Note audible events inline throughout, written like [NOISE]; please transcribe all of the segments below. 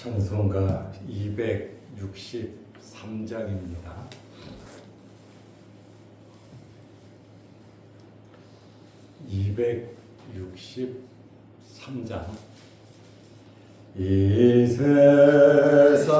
찬송가 263장입니다. (263장) 이 세상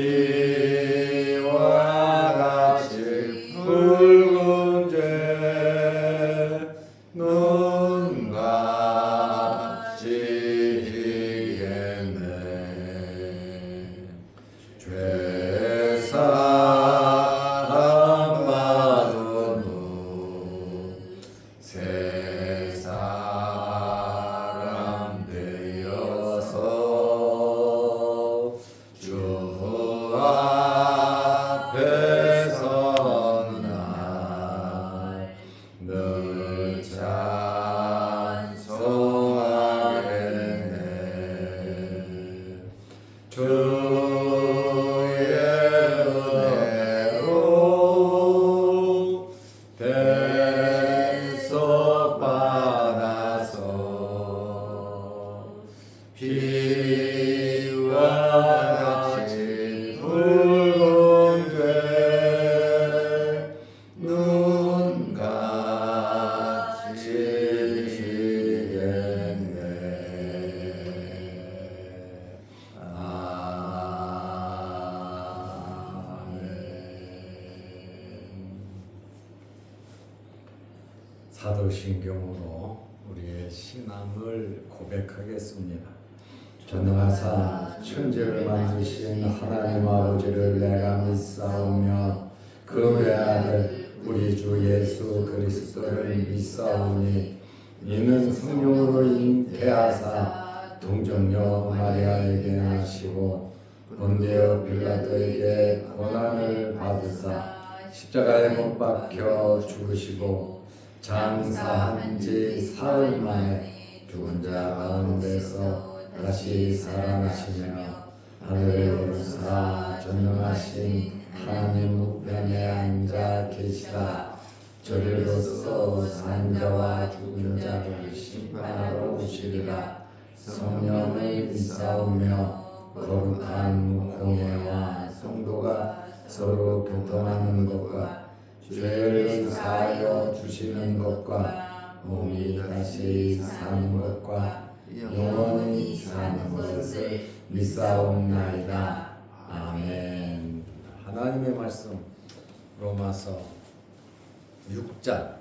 Amen. 십자가에 못 박혀 죽으시고 장사한 지 사흘 만에 죽은 자 가운데서 다시 살아나시며 하늘에 오르사 전능하신 하나님 우편에 앉아 계시다 저리로서 산자와 죽은 자를 심판하러 오시리라. 성령을 비싸우며 거룩한 공예와 성도가 서로 도통하는 것과 죄를 사하여 주시는 것과 몸이 다시 사는 것과 영원히 사는 것을 믿사옵나이다. 아멘 하나님의 말씀 로마서 6장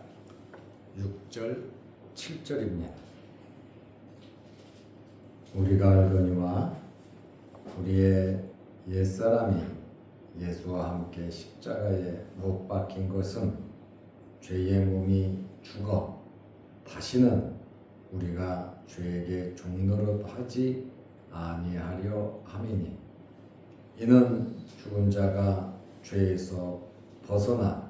6절 7절입니다. 우리가 알거니와 우리의 옛사람이 예수와 함께 십자가에 못 박힌 것은 죄의 몸이 죽어 다시는 우리가 죄에게 종노릇 하지 아니하려 함이니 이는 죽은 자가 죄에서 벗어나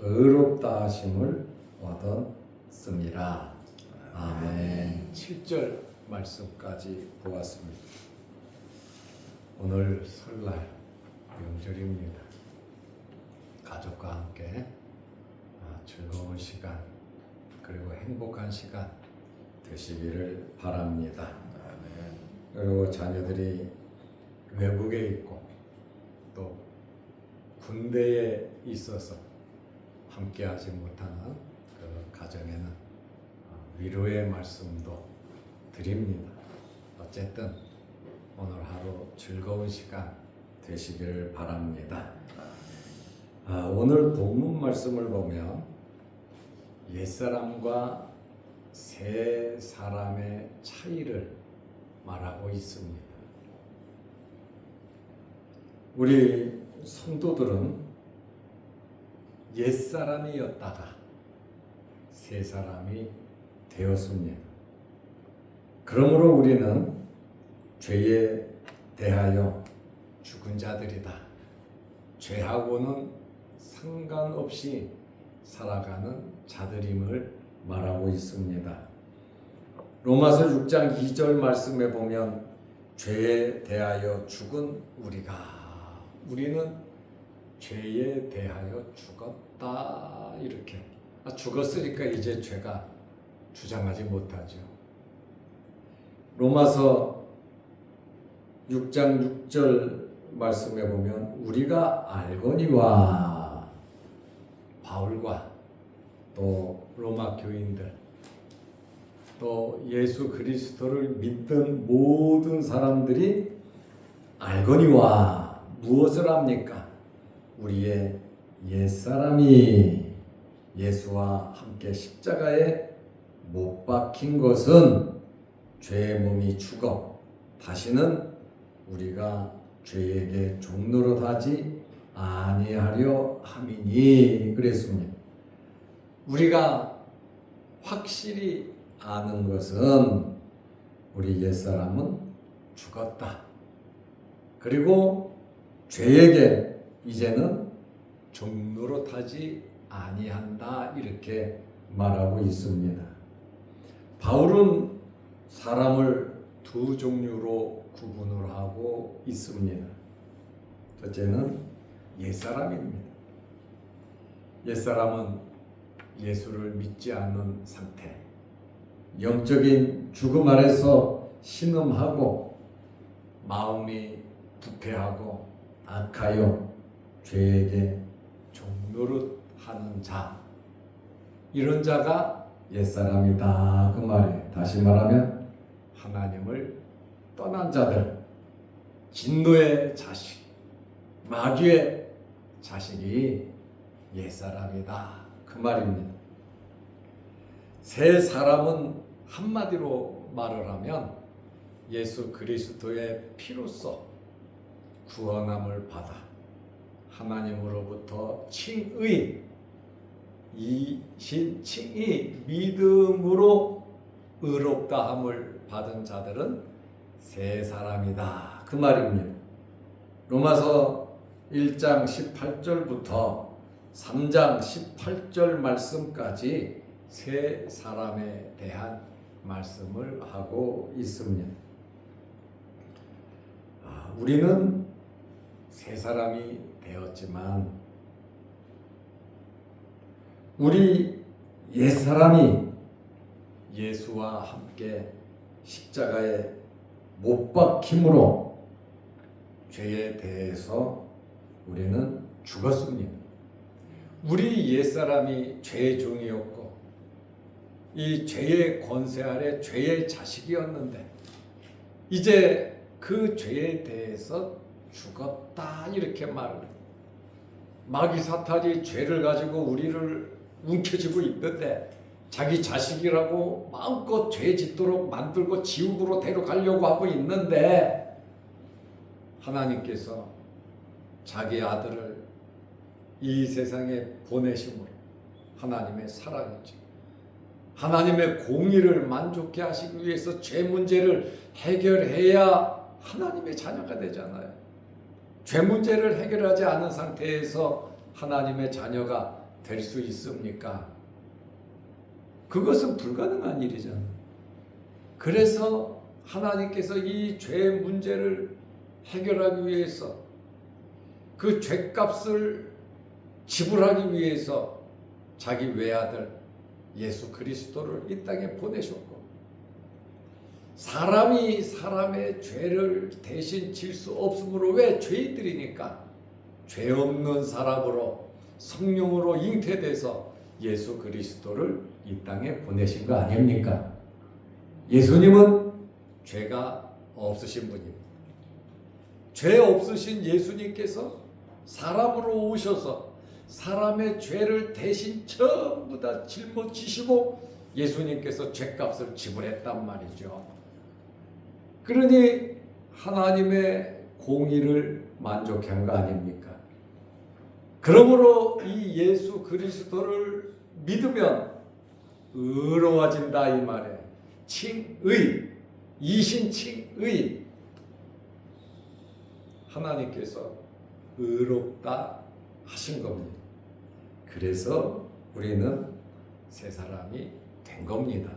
의롭다 하심을 얻었습니다. 아멘. 7절 말씀까지 보았습니다. 오늘 설날 명절입니다. 가족과 함께 아, 즐거운 시간 그리고 행복한 시간 되시기를 바랍니다. 그리고 자녀들이 외국에 있고 또 군대에 있어서 함께하지 못하는 그 가정에는 어, 위로의 말씀도 드립니다. 어쨌든 오늘 하루 즐거운 시간 되시기를 바랍니다. 아, 오늘 본문 말씀을 보면 옛사람과 새 사람의 차이를 말하고 있습니다. 우리 성도들은 옛사람이었다가 새 사람이 되었습니다. 그러므로 우리는 죄에 대하여 죽은 자들이다. 죄하고는 상관없이 살아가는 자들임을 말하고 있습니다. 로마서 6장 2절 말씀에 보면 죄에 대하여 죽은 우리가 우리는 죄에 대하여 죽었다 이렇게 아, 죽었으니까 이제 죄가 주장하지 못하죠. 로마서 6장 6절 말씀에 보면 우리가 알거니와 바울과 또 로마 교인들 또 예수 그리스도를 믿던 모든 사람들이 알거니와 무엇을 합니까? 우리의 옛사람이 예수와 함께 십자가에 못 박힌 것은 죄의 몸이 죽어 다시는 우리가 죄에게 종노릇하지 아니하려 함이니 그랬습니다. 우리가 확실히 아는 것은 우리 옛사람은 죽었다. 그리고 죄에게 이제는 종노릇하지 아니한다 이렇게 말하고 있습니다. 바울은 사람을 두 종류로 구분을 하고 있습니다. 첫째는 옛사람입니다. 옛사람은 예수를 믿지 않는 상태. 영적인 죽음 아래서 신음하고 마음이 부패하고 악하여 죄에게 종노릇 하는 자. 이런 자가 옛사람이다 그 말이에요. 다시 말하면 하나님을 떠난 자들, 진노의 자식, 마귀의 자식이 옛사람이다 그 말입니다. 새 사람은 한마디로 말을 하면 예수 그리스도의 피로써 구원함을 받아 하나님으로부터 칭의 이신 칭의 믿음으로 의롭다함을 받은 자들은 새 사람이다 그 말입니다. 로마서 1장 18절부터 3장 18절 말씀까지 새 사람에 대한 말씀을 하고 있습니다. 아, 우리는 새 사람이 되었지만 우리 옛 사람이 예수와 함께 십자가에 못 박힘으로 죄에 대해서 우리는 죽었습니다. 우리 옛사람이 죄의 종이었고 이 죄의 권세 아래 죄의 자식이었는데 이제 그 죄에 대해서 죽었다 이렇게 말을. 마귀 사탄이 죄를 가지고 우리를 움켜쥐고 있는데 자기 자식이라고 마음껏 죄 짓도록 만들고 지옥으로 데려가려고 하고 있는데 하나님께서 자기 아들을 이 세상에 보내심으로 하나님의 사랑이죠. 하나님의 공의를 만족해 하시기 위해서 죄 문제를 해결해야 하나님의 자녀가 되잖아요. 죄 문제를 해결하지 않은 상태에서 하나님의 자녀가 될 수 있습니까? 그것은 불가능한 일이잖아요. 그래서 하나님께서 이죄 문제를 해결하기 위해서 그 죄값을 지불하기 위해서 자기 외아들 예수 그리스도를 이 땅에 보내셨고 사람이 사람의 죄를 대신 질 수 없으므로 왜 죄인들이니까 죄 없는 사람으로 성령으로 잉태돼서 예수 그리스도를 이 땅에 보내신 거 아닙니까? 예수님은 죄가 없으신 분입니다. 죄 없으신 예수님께서 사람으로 오셔서 사람의 죄를 대신 전부 다 짊어지시고 예수님께서 죄값을 지불했단 말이죠. 그러니 하나님의 공의를 만족한 거 아닙니까? 그러므로 이 예수 그리스도를 믿으면 의로워진다 이 말에 칭의 이신칭의 하나님께서 의롭다 하신 겁니다. 그래서 우리는 새 사람이 된 겁니다.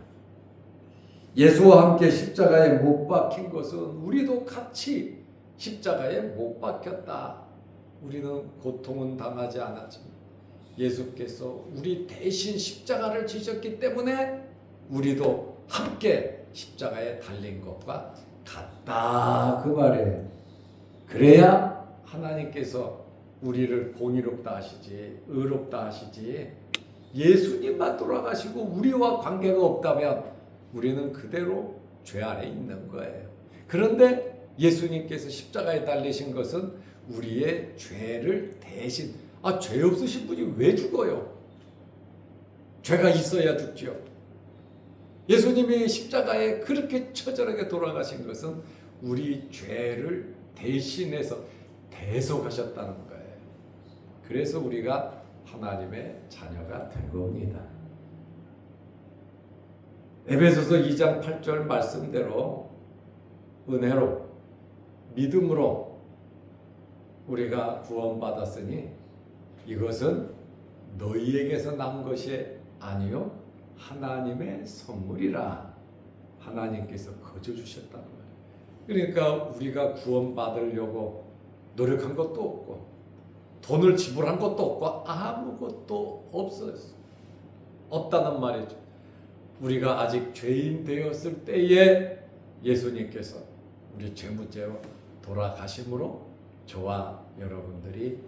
예수와 함께 십자가에 못 박힌 것은 우리도 같이 십자가에 못 박혔다. 우리는 고통은 당하지 않았지만 예수께서 우리 대신 십자가를 지셨기 때문에 우리도 함께 십자가에 달린 것과 같다 그 말이에요. 그래야 하나님께서 우리를 공의롭다 하시지 의롭다 하시지 예수님만 돌아가시고 우리와 관계가 없다면 우리는 그대로 죄 아래 있는 거예요. 그런데 예수님께서 십자가에 달리신 것은 우리의 죄를 대신 아 죄 없으신 분이 왜 죽어요? 죄가 있어야 죽죠. 예수님이 십자가에 그렇게 처절하게 돌아가신 것은 우리 죄를 대신해서 대속하셨다는 거예요. 그래서 우리가 하나님의 자녀가 된 겁니다. 에베소서 2장 8절 말씀대로 은혜로 믿음으로 우리가 구원받았으니 이것은 너희에게서 난 것이 아니요 하나님의 선물이라 하나님께서 거저 주셨다는 거예요. 그러니까 우리가 구원받으려고 노력한 것도 없고 돈을 지불한 것도 없고 아무것도 없어요. 없다는 말이죠. 우리가 아직 죄인 되었을 때에 예수님께서 우리 죄무죄로 돌아가심으로 저와 여러분들이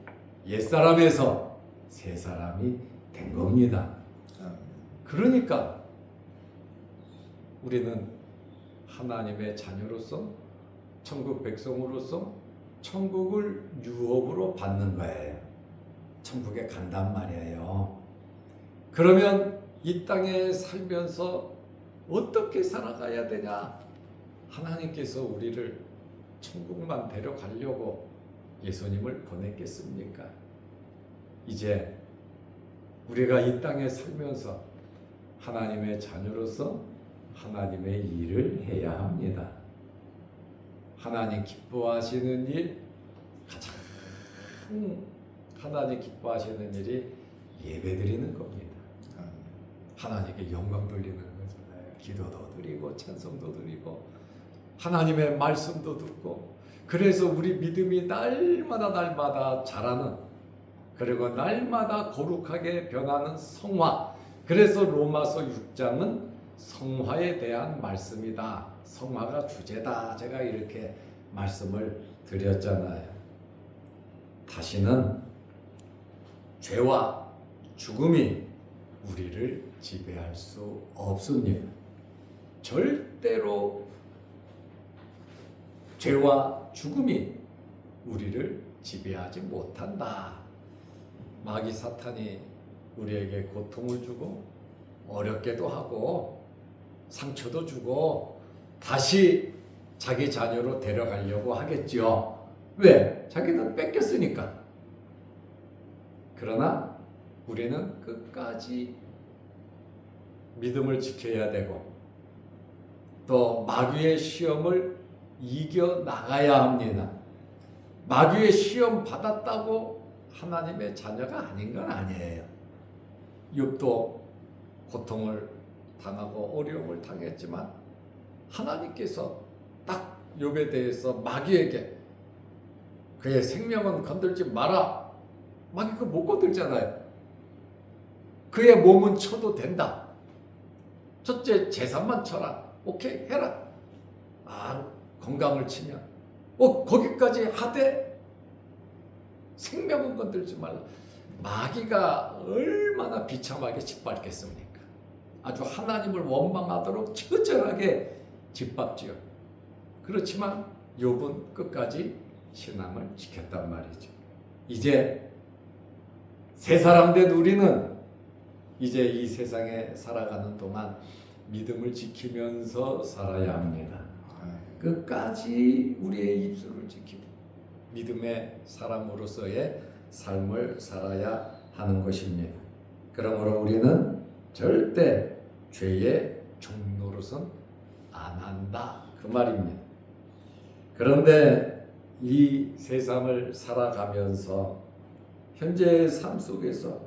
옛사람에서 새 사람이 된 겁니다. 그러니까 우리는 하나님의 자녀로서 천국 백성으로서 천국을 유업으로 받는 거예요. 천국에 간단 말이에요. 그러면 이 땅에 살면서 어떻게 살아가야 되냐? 하나님께서 우리를 천국만 데려가려고 예수님을 보냈겠습니까? 이제 우리가 이 땅에 살면서 하나님의 자녀로서 하나님의 일을 해야 합니다. 하나님 기뻐하시는 일 가장 하나님 기뻐하시는 일이 예배 드리는 겁니다. 하나님께 영광 돌리는 거잖아요. 기도도 드리고 찬송도 드리고 하나님의 말씀도 듣고 그래서 우리 믿음이 날마다 날마다 자라는 그리고 날마다 거룩하게 변하는 성화 그래서 로마서 6장은 성화에 대한 말씀이다. 성화가 주제다. 제가 이렇게 말씀을 드렸잖아요. 다시는 죄와 죽음이 우리를 지배할 수 없습니다. 절대로 죄와 죽음이 우리를 지배하지 못한다. 마귀 사탄이 우리에게 고통을 주고 어렵게도 하고 상처도 주고 다시 자기 자녀로 데려가려고 하겠죠. 왜? 자기는 뺏겼으니까. 그러나 우리는 끝까지 믿음을 지켜야 되고 또 마귀의 시험을 이겨 나가야 합니다. 마귀의 시험 받았다고 하나님의 자녀가 아닌 건 아니에요. 욥도 고통을 당하고 어려움을 당했지만 하나님께서 딱 욥에 대해서 마귀에게 그의 생명은 건들지 마라. 마귀 그못 건들잖아요. 그의 몸은 쳐도 된다. 첫째 재산만 쳐라. 오케이 해라. 아 건강을 치면 어 거기까지 하되 생명은 건들지 말라. 마귀가 얼마나 비참하게 짓밟겠습니까? 아주 하나님을 원망하도록 처절하게 짓밟지요. 그렇지만 욥은 끝까지 신앙을 지켰단 말이죠. 이제 새 사람 된 우리는 이제 이 세상에 살아가는 동안 믿음을 지키면서 살아야 합니다. 끝까지 우리의 입술을 지키고 믿음의 사람으로서의 삶을 살아야 하는 것입니다. 그러므로 우리는 절대 죄의 종노릇은 안 한다 그 말입니다. 그런데 이 세상을 살아가면서 현재의 삶 속에서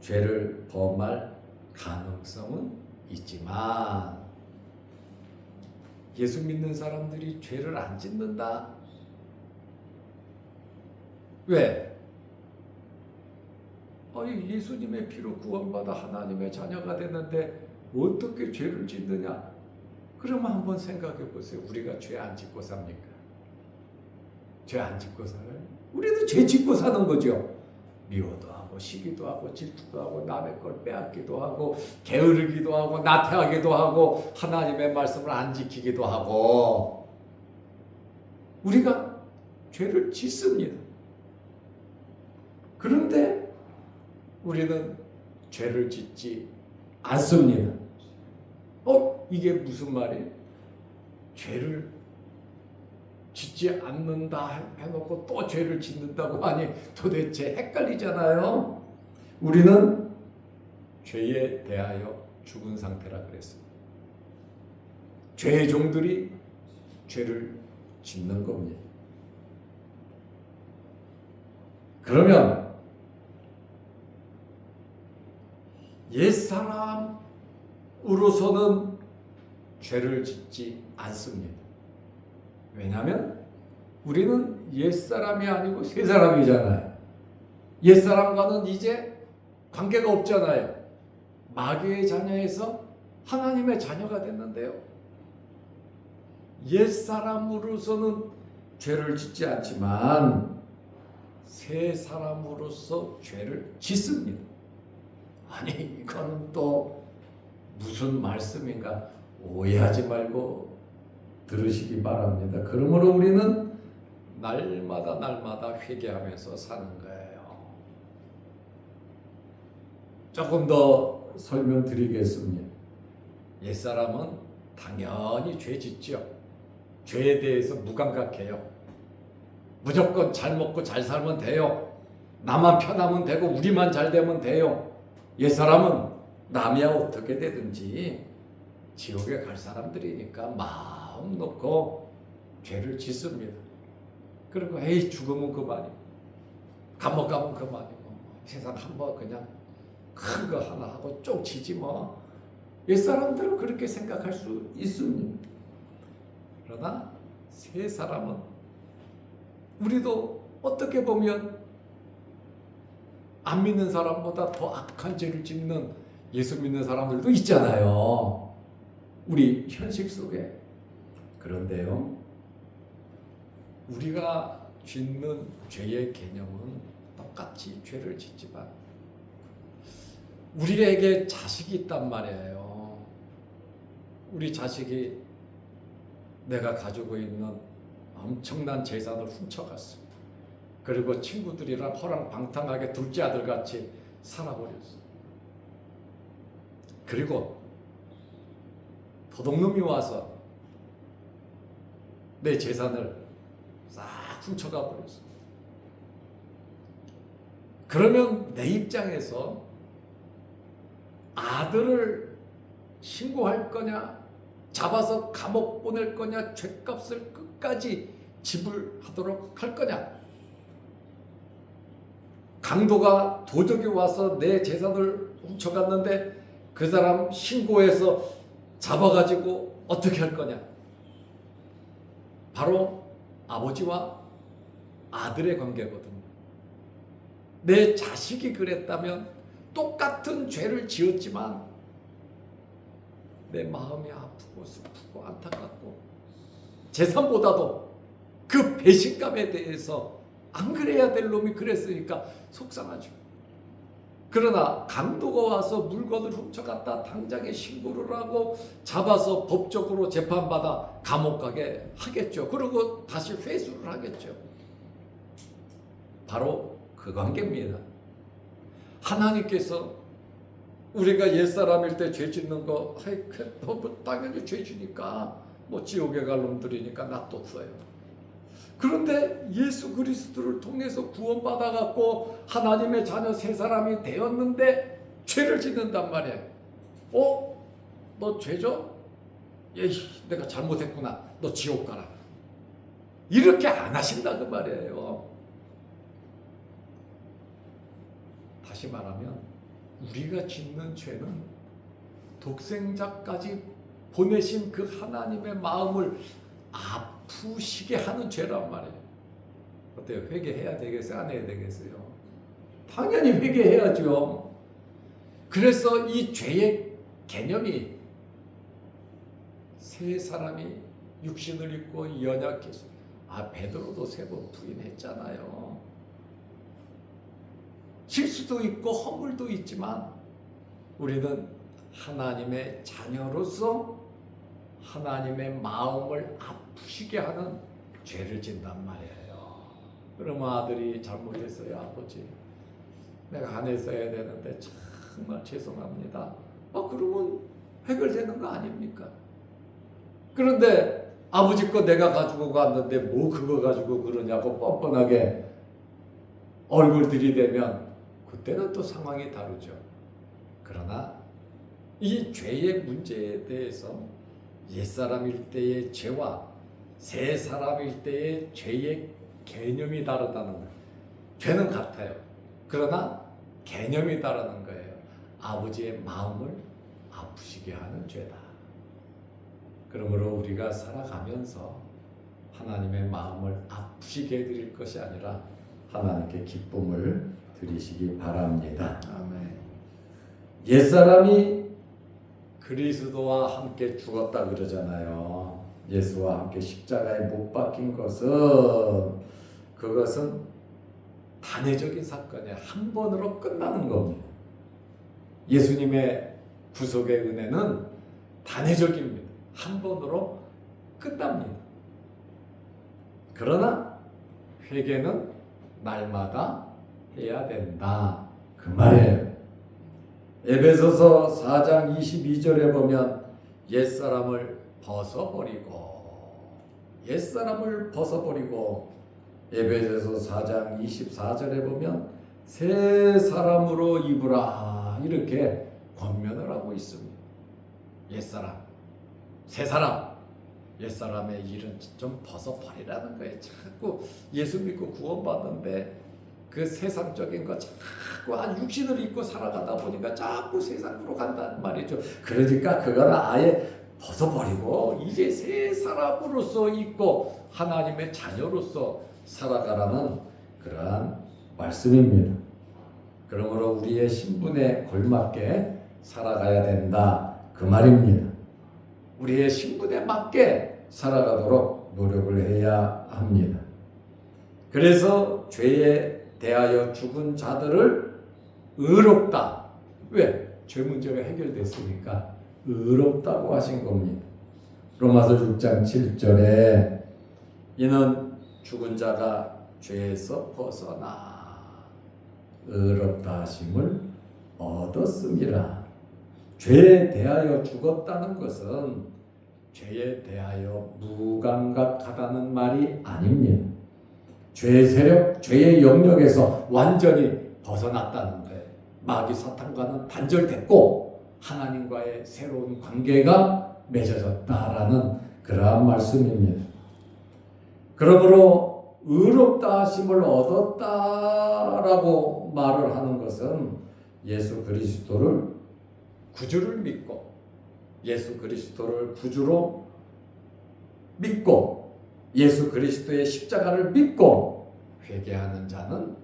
죄를 범할 가능성은 있지만 예수 믿는 사람들이 죄를 안 짓는다. 왜? 아니 예수님의 피로 구원받아 하나님의 자녀가 됐는데 어떻게 죄를 짓느냐? 그러면 한번 생각해 보세요. 우리가 죄 안 짓고 삽니까? 죄 안 짓고 살아요? 우리는 죄 짓고 사는 거죠. 미워도 하고 시기도 하고 질투도 하고 남의 걸 빼앗기도 하고 게으르기도 하고 나태하기도 하고 하나님의 말씀을 안 지키기도 하고 우리가 죄를 짓습니다. 그런데 우리는 죄를 짓지 않습니다. 어? 이게 무슨 말이에요? 죄를 짓지 않는다 해놓고 또 죄를 짓는다고 [LAUGHS] 하니 도대체 헷갈리잖아요. 우리는 죄에 대하여 죽은 상태라 그랬습니다. 죄의 종들이 죄를 짓는 겁니다. 그러면 옛사람으로서는 죄를 짓지 않습니다. 왜냐하면 우리는 옛사람이 아니고 새사람이잖아요. 옛사람과는 이제 관계가 없잖아요. 마귀의 자녀에서 하나님의 자녀가 됐는데요. 옛사람으로서는 죄를 짓지 않지만 새 사람으로서 죄를 짓습니다. 아니 이거는 또 무슨 말씀인가 오해하지 말고 들으시기 바랍니다. 그러므로 우리는 날마다 날마다 회개하면서 사는 거예요. 조금 더 설명드리겠습니다. 옛사람은 당연히 죄 짓죠. 죄에 대해서 무감각해요. 무조건 잘 먹고 잘 살면 돼요. 나만 편하면 되고 우리만 잘 되면 돼요. 옛사람은 남이야 어떻게 되든지 지옥에 갈 사람들이니까 마음 놓고 죄를 짓습니다. 그리고 에이 죽으면 그만이고 감옥 가면 그만이고 세상 한번 그냥 큰 거 하나 하고 쪽 치지 뭐 옛사람들은 그렇게 생각할 수 있습니다. 그러나 새 사람은 우리도 어떻게 보면 안 믿는 사람보다 더 악한 죄를 짓는 예수 믿는 사람들도 있잖아요. 우리 현실 속에. 그런데요. 우리가 짓는 죄의 개념은 똑같이 죄를 짓지만 우리에게 자식이 있단 말이에요. 우리 자식이 내가 가지고 있는 엄청난 재산을 훔쳐갔어. 그리고 친구들이랑 허랑방탕하게 둘째 아들 같이 살아버렸어. 그리고 도둑놈이 와서 내 재산을 싹 훔쳐가 버렸어. 그러면 내 입장에서 아들을 신고할 거냐, 잡아서 감옥 보낼 거냐, 죄값을 끝까지 지불하도록 할 거냐. 강도가 도적이 와서 내 재산을 훔쳐갔는데 그 사람 신고해서 잡아가지고 어떻게 할 거냐. 바로 아버지와 아들의 관계거든요. 내 자식이 그랬다면 똑같은 죄를 지었지만 내 마음이 아프고 슬프고 안타깝고 재산보다도 그 배신감에 대해서 안 그래야 될 놈이 그랬으니까 속상하죠. 그러나 강도가 와서 물건을 훔쳐갔다 당장에 신고를 하고 잡아서 법적으로 재판받아 감옥 가게 하겠죠. 그리고 다시 회수를 하겠죠. 바로 그 관계입니다. 하나님께서 우리가 옛사람일 때 죄 짓는 거, 아이, 그, 뭐, 당연히 죄 지니까, 뭐, 지옥에 갈 놈들이니까 놔뒀어요. 그런데 예수 그리스도를 통해서 구원받아 갖고 하나님의 자녀 세 사람이 되었는데 죄를 짓는단 말이에요. 어? 너 죄죠? 에이, 내가 잘못했구나. 너 지옥 가라. 이렇게 안 하신다 그 말이에요. 다시 말하면 우리가 짓는 죄는 독생자까지 보내신 그 하나님의 마음을 아프시게 하는 죄란 말이에요. 어때요? 회개해야 되겠어요? 안 해야 되겠어요? 당연히 회개해야죠. 그래서 이 죄의 개념이 세 사람이 육신을 입고 연약해서 아 베드로도 세 번 부인했잖아요. 실수도 있고 허물도 있지만 우리는 하나님의 자녀로서 하나님의 마음을 아 프시게 하는 죄를 진단 말이에요. 그러면 아들이 잘못했어요, 아버지. 내가 안 했어야 되는데 정말 죄송합니다. 아, 그러면 해결되는 거 아닙니까? 그런데 아버지 거 내가 가지고 갔는데 뭐 그거 가지고 그러냐고 뻔뻔하게 얼굴 들이대면 그때는 또 상황이 다르죠. 그러나 이 죄의 문제에 대해서 옛사람일 때의 죄와 새 사람일 때의 죄의 개념이 다르다는 거예요. 죄는 같아요. 그러나 개념이 다르는 거예요. 아버지의 마음을 아프시게 하는 죄다. 그러므로 우리가 살아가면서 하나님의 마음을 아프시게 해드릴 것이 아니라 하나님께 기쁨을 드리시기 바랍니다. 아멘. 옛사람이 그리스도와 함께 죽었다 그러잖아요. 예수와 함께 십자가에 못 박힌 것은 그것은 단회적인 사건이 한 번으로 끝나는 겁니다. 예수님의 구속의 은혜는 단회적입니다. 한 번으로 끝납니다. 그러나 회개는 날마다 해야 된다. 그 말이에요. 에베소서 4장 22절에 보면 옛사람을 벗어버리고 옛사람을 벗어버리고 에베소서 4장 24절에 보면 새 사람으로 입으라 이렇게 권면을 하고 있습니다. 옛사람, 새 사람, 옛사람의 일은 좀 벗어버리라는 거예요. 자꾸 예수 믿고 구원받는데 그 세상적인 거 자꾸 한 육신을 입고 살아가다 보니까 자꾸 세상으로 간다는 말이죠. 그러니까 그거는 아예 벗어버리고 이제 새 사람으로서 있고 하나님의 자녀로서 살아가라는 그러한 말씀입니다. 그러므로 우리의 신분에 걸맞게 살아가야 된다 그 말입니다. 우리의 신분에 맞게 살아가도록 노력을 해야 합니다. 그래서 죄에 대하여 죽은 자들을 의롭다 왜? 죄 문제가 해결됐으니까 의롭다고 하신 겁니다. 로마서 6장 7절에 이는 죽은 자가 죄에서 벗어나 의롭다 하심을 얻었음이라. 죄에 대하여 죽었다는 것은 죄에 대하여 무감각하다는 말이 아닙니다. 죄의 세력, 죄의 영역에서 완전히 벗어났다는 거예요. 마귀 사탄과는 단절됐고 하나님과의 새로운 관계가 맺어졌다라는 그러한 말씀입니다. 그러므로 의롭다 하심을 얻었다라고 말을 하는 것은 예수 그리스도를 구주를 믿고 예수 그리스도를 구주로 믿고 예수 그리스도의 십자가를 믿고 회개하는 자는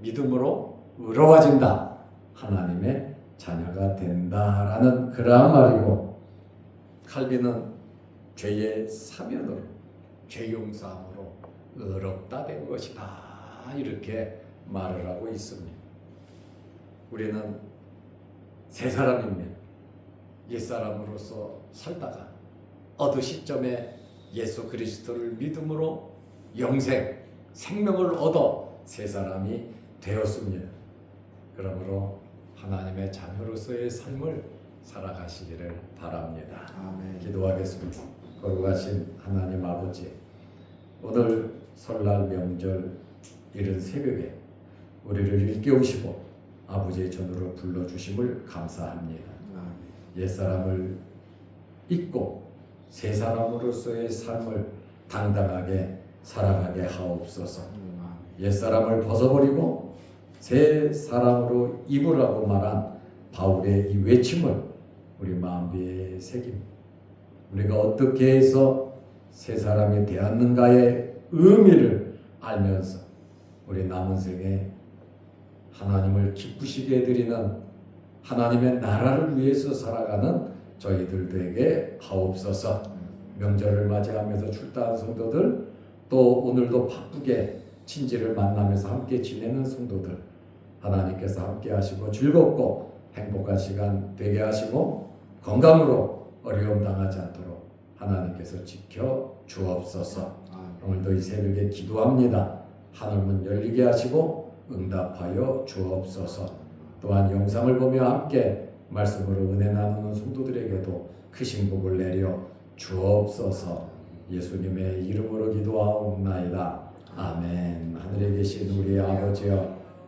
믿음으로 의로워진다. 하나님의 자녀가 된다라는 그러한 말이고 칼빈은 죄의 사면으로 죄 용서함으로 의롭다 된 것이다. 이렇게 말을 하고 있습니다. 우리는 새 사람입니다. 옛 사람으로서 살다가 어느 시점에 예수 그리스도를 믿음으로 영생, 생명을 얻어 새 사람이 되었습니다. 그러므로 하나님의 자녀로서의 삶을 살아가시기를 바랍니다. 아멘. 기도하겠습니다. 거룩하신 하나님 아버지, 오늘 설날 명절 이른 새벽에 우리를 일깨우시고 아버지의 전으로 불러주심을 감사합니다. 아멘. 옛사람을 잊고 새 사람으로서의 삶을 당당하게 살아가게 하옵소서. 음, 아멘. 옛사람을 벗어버리고 새 사람으로 입으라고 말한 바울의 이 외침을 우리 마음비에 새김. 우리가 어떻게 해서 새 사람이 되었는가의 의미를 알면서 우리 남은 생에 하나님을 기쁘시게 해드리는 하나님의 나라를 위해서 살아가는 저희들 되게 하옵소서. 명절을 맞이하면서 출타한 성도들 또 오늘도 바쁘게 친지를 만나면서 함께 지내는 성도들 하나님께서 함께 하시고 즐겁고 행복한 시간 되게 하시고 건강으로 어려움 당하지 않도록 하나님께서 지켜 주옵소서. 오늘도 이 새벽에 기도합니다. 하늘문 열리게 하시고 응답하여 주옵소서. 또한 영상을 보며 함께 말씀으로 은혜 나누는 성도들에게도 크신 복을 내려 주옵소서. 예수님의 이름으로 기도하옵나이다. 아멘. 하늘에 계신 우리 아버지여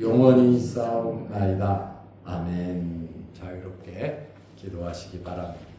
영원히 있사옵나이다 아멘 자유롭게 기도하시기 바랍니다.